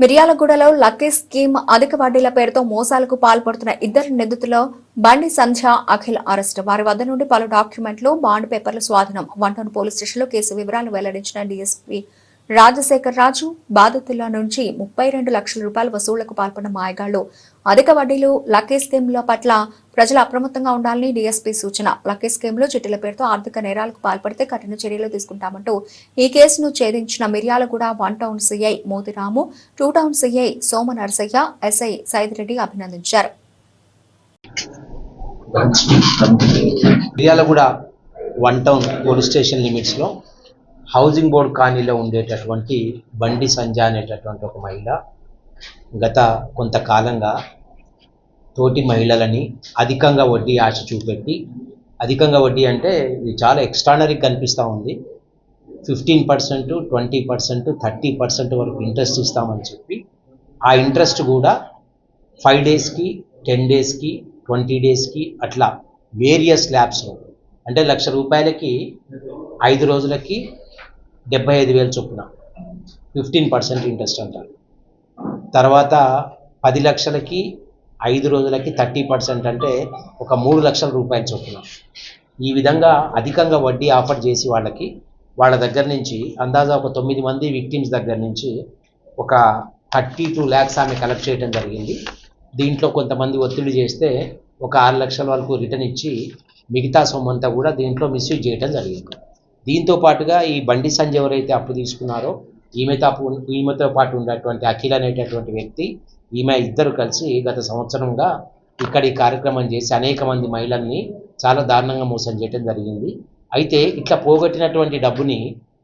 మిర్యాలగూడలో lucky scheme అధిక వడ్డీల పేరుతో మోసాలకు పాల్పడుతున్న ఇద్దరు నిందితుల్లో బండి సంధ్య అఖిల్ అరెస్ట్. వారి వద్ద నుండి పలు డాక్యుమెంట్లు బాండ్ పేపర్లు స్వాధీనం. వన్ టౌన్ పోలీస్ స్టేషన్లో కేసు వివరాలు వెల్లడించిన డీఎస్పీ రాజశేఖర్ రాజు బాధితుల నుంచి ముప్పై రెండు లక్షల రూపాయల వసూళ్ళకు పాల్పడిన మాయగాళ్ళు అధిక వడ్డీలు లక్కీ స్కీమ్ల పట్ల ప్రజలు అప్రమత్తంగా ఉండాలని డీఎస్పీ సూచన. లక్కీ స్కీమ్లో చిట్టీల పేరుతో ఆర్థిక నేరాలకు పాల్పడితే కఠిన చర్యలు తీసుకుంటామంటూ ఈ కేసును ఛేదించిన Miryalaguda one town CI Motiramu two town CI Soma Narasaiah SI Saidireddy అభినందించారు. Miryalaguda one town police station లిమిట్స్లో హౌసింగ్ బోర్డ్ కాలనీలో ఉండేటటువంటి బండి సంజ అనేటటువంటి ఒక మహిళ గత కొంతకాలంగా తోటి మహిళలని అధికంగా వడ్డీ ఆశ చూపెట్టి అధికంగా వడ్డీ అంటే ఇది చాలా ఎక్స్ట్రానరీ కనిపిస్తూ ఉంది. Fifteen percent twenty percent thirty percent వరకు ఇంట్రెస్ట్ ఇస్తామని చెప్పి ఆ ఇంట్రెస్ట్ కూడా ఫైవ్ డేస్కి టెన్ డేస్కి ట్వంటీ డేస్కి అట్లా వేరియస్ ల్యాబ్స్లో అంటే లక్ష రూపాయలకి ఐదు రోజులకి డెబ్బై ఐదు వేలు చొప్పున. ఫిఫ్టీన్ పర్సెంట్ ఇంట్రెస్ట్ అంటారు తర్వాత పది లక్షలకి ఐదు రోజులకి థర్టీ పర్సెంట్ అంటే ఒక మూడు లక్షల రూపాయల చొప్పున. ఈ విధంగా అధికంగా వడ్డీ ఆఫర్ చేసి వాళ్ళకి వాళ్ళ దగ్గర నుంచి అందాజా ఒక తొమ్మిది మంది విక్టిమ్స్ దగ్గర నుంచి ఒక థర్టీ టూ ల్యాక్స్ ఆమె కలెక్ట్ చేయడం జరిగింది. దీంట్లో కొంతమంది ఒత్తిడి చేస్తే ఒక ఆరు లక్షల వరకు రిటర్న్ ఇచ్చి మిగతా సొమ్మంతా కూడా దీంట్లో మిస్యూజ్ చేయడం జరిగింది. దీంతో పాటుగా ఈ బండి సంజయ్ ఎవరైతే అప్పు తీసుకున్నారో ఈమెతో అప్పు ఈమెతో పాటు ఉన్నటువంటి అఖిల్ అనేటటువంటి వ్యక్తి ఈమె ఇద్దరు కలిసి గత సంవత్సరంగా ఇక్కడ ఈ కార్యక్రమం చేసి అనేక మంది మహిళల్ని చాలా దారుణంగా మోసం చేయడం జరిగింది. అయితే ఇట్లా పోగొట్టినటువంటి డబ్బుని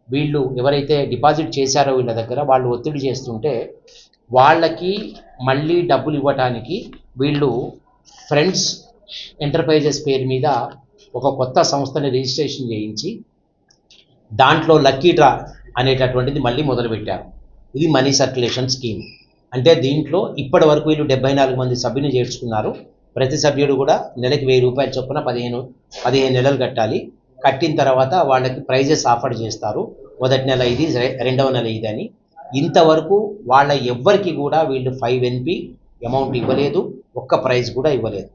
వీళ్ళు ఎవరైతే డిపాజిట్ చేశారో వీళ్ళ దగ్గర వాళ్ళు ఒత్తిడి చేస్తుంటే వాళ్ళకి మళ్ళీ డబ్బులు ఇవ్వటానికి వీళ్ళు ఫ్రెండ్స్ ఎంటర్ప్రైజెస్ పేరు మీద ఒక కొత్త సంస్థని రిజిస్ట్రేషన్ చేయించి దాంట్లో లక్కీ డ్రా అనేటటువంటిది మళ్ళీ మొదలుపెట్టారు. ఇది మనీ సర్క్యులేషన్ స్కీమ్. అంటే దీంట్లో ఇప్పటి వరకు వీళ్ళు డెబ్బై నాలుగు మంది సభ్యుని చేర్చుకున్నారు. ప్రతి సభ్యుడు కూడా నెలకి వెయ్యి రూపాయల చొప్పున పదిహేను పదిహేను నెలలు కట్టాలి. కట్టిన తర్వాత వాళ్ళకి ప్రైజెస్ ఆఫర్ చేస్తారు. మొదటి నెల ఇది రె- రెండవ నెల ఇది అని. ఇంతవరకు వాళ్ళ ఎవ్వరికి కూడా వీళ్ళు ఫైవ్ ఎన్పి అమౌంట్ ఇవ్వలేదు. ఒక్క ప్రైజ్ కూడా ఇవ్వలేదు.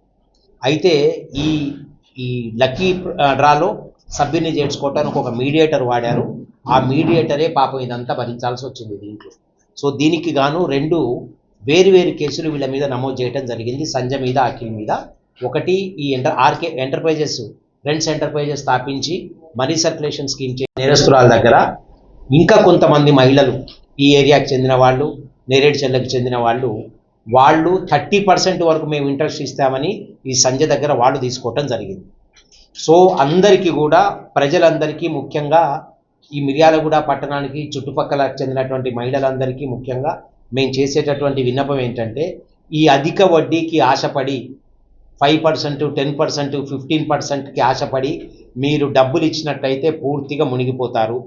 అయితే ఈ ఈ లక్కీ డ్రాలో సభ్యుని చేర్చుకోవటానికి ఒక మీడియేటర్ వాడారు. ఆ మీడియేటరే పాపం ఇదంతా భరించాల్సి వచ్చింది దీంట్లో. సో దీనికి గాను రెండు వేరు వేరు కేసులు వీళ్ళ మీద నమోదు చేయడం జరిగింది. సంజయ్ మీద అఖిల్ మీద. ఒకటి ఈ enter RK enterprises friends enterprises స్థాపించి మనీ సర్క్యులేషన్ స్కీమ్ చే నేరస్తురాల దగ్గర ఇంకా కొంతమంది మహిళలు ఈ ఏరియాకి చెందిన వాళ్ళు నేరేడు చెల్లకు చెందిన వాళ్ళు వాళ్ళు థర్టీ పర్సెంట్ వరకు మేము ఇంట్రెస్ట్ ఇస్తామని ఈ సంజయ్ దగ్గర వాళ్ళు తీసుకోవటం జరిగింది. సో అందరికీ కూడా ప్రజలందరికీ ముఖ్యంగా ఈ మిర్యాలగూడ పట్టణానికి చుట్టుపక్కల చెందినటువంటి మహిళలందరికీ ముఖ్యంగా మేము చేసేటటువంటి విన్నపం ఏంటంటే ఈ అధిక వడ్డీకి ఆశపడి five percent ten percent fifteen పర్సెంట్కి ఆశపడి మీరు డబ్బులు ఇచ్చినట్లయితే పూర్తిగా మునిగిపోతారు.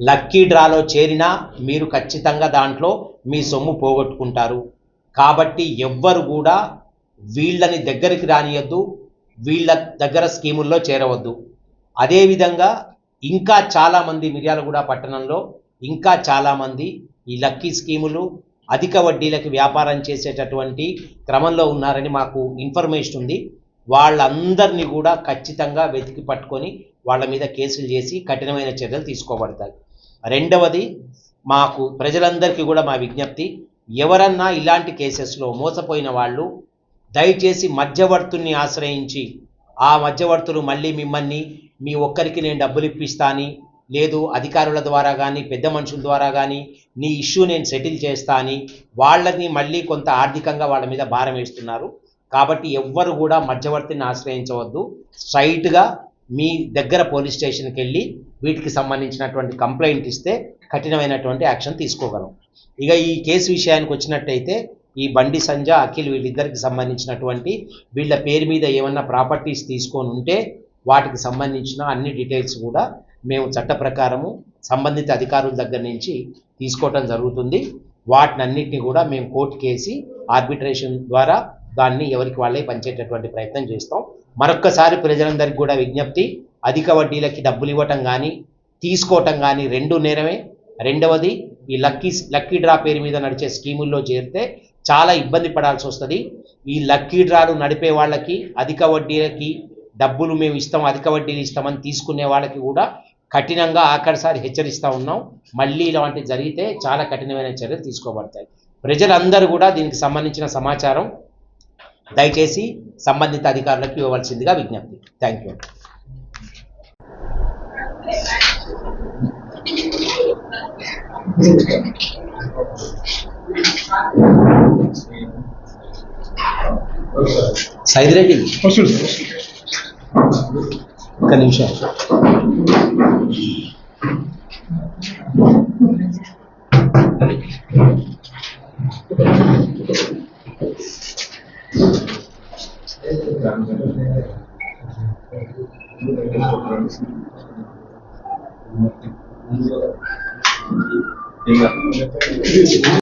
లక్కీ డ్రాలో చేరినా మీరు ఖచ్చితంగా దాంట్లో మీ సొమ్ము పోగొట్టుకుంటారు. కాబట్టి ఎవ్వరు కూడా వీళ్ళని దగ్గరికి రానియద్దు. వీళ్ళ దగ్గర స్కీముల్లో చేరవద్దు. అదేవిధంగా ఇంకా చాలామంది మిర్యాలగూడ పట్టణంలో ఇంకా చాలామంది ఈ లక్కీ స్కీములు అధిక వడ్డీలకి వ్యాపారం చేసేటటువంటి క్రమంలో ఉన్నారని మాకు ఇన్ఫర్మేషన్ ఉంది. వాళ్ళందరినీ కూడా ఖచ్చితంగా వెతికి పట్టుకొని వాళ్ళ మీద కేసులు చేసి కఠినమైన చర్యలు తీసుకోబడతాయి. రెండవది మాకు ప్రజలందరికీ కూడా మా విజ్ఞప్తి ఎవరన్నా ఇలాంటి కేసెస్లో మోసపోయిన వాళ్ళు దయచేసి మధ్యవర్తుల్ని ఆశ్రయించి ఆ మధ్యవర్తులు మళ్ళీ మిమ్మల్ని మీ ఒక్కరికి నేను డబ్బులు ఇప్పిస్తాని లేదు అధికారుల ద్వారా కానీ పెద్ద మనుషుల ద్వారా కానీ నీ ఇష్యూ నేను సెటిల్ చేస్తా అని వాళ్ళని మళ్ళీ కొంత ఆర్థికంగా వాళ్ళ మీద భారం వేస్తున్నారు. కాబట్టి ఎవ్వరు కూడా మధ్యవర్తిని ఆశ్రయించవద్దు. స్ట్రైట్గా మీ దగ్గర పోలీస్ స్టేషన్కి వెళ్ళి వీటికి సంబంధించినటువంటి కంప్లైంట్ ఇస్తే కఠినమైనటువంటి యాక్షన్ తీసుకోగలం. ఇక ఈ కేసు విషయానికి వచ్చినట్టయితే ఈ బండి సంజ అఖిల్ వీళ్ళిద్దరికి సంబంధించినటువంటి వీళ్ళ పేరు మీద ఏమన్నా ప్రాపర్టీస్ తీసుకొని ఉంటే వాటికి సంబంధించిన అన్ని డీటెయిల్స్ కూడా మేము చట్ట ప్రకారము సంబంధిత అధికారుల దగ్గర నుంచి తీసుకోవటం జరుగుతుంది. వాటినన్నిటిని కూడా మేము కోర్టు కేసి ఆర్బిట్రేషన్ ద్వారా దాన్ని ఎవరికి వాళ్ళే పంచేటటువంటి ప్రయత్నం చేస్తాం. మరొక్కసారి ప్రజలందరికీ కూడా విజ్ఞప్తి అధిక వడ్డీలకి డబ్బులు ఇవ్వటం కానీ తీసుకోవటం కానీ రెండు నేరమే. రెండవది ఈ లక్కీ లక్కీ డ్రా పేరు మీద నడిచే స్కీముల్లో చేరితే చాలా ఇబ్బంది పడాల్సి వస్తుంది. ఈ లక్కీ డ్రాలు నడిపే వాళ్ళకి అధిక వడ్డీలకి డబ్బులు మేము ఇస్తాం అధిక వడ్డీలు ఇస్తామని తీసుకునే వాళ్ళకి కూడా కఠినంగా ఆఖరిసారి హెచ్చరిస్తూ ఉన్నాం. మళ్ళీ ఇలాంటివి జరిగితే చాలా కఠినమైన చర్యలు తీసుకోబడతాయి. ప్రజలందరూ కూడా దీనికి సంబంధించిన సమాచారం దయచేసి సంబంధిత అధికారులకు ఇవ్వవలసిందిగా విజ్ఞప్తి. Thank you. సైదిరెడ్డి ఒక్క నిమిషం ఇంకా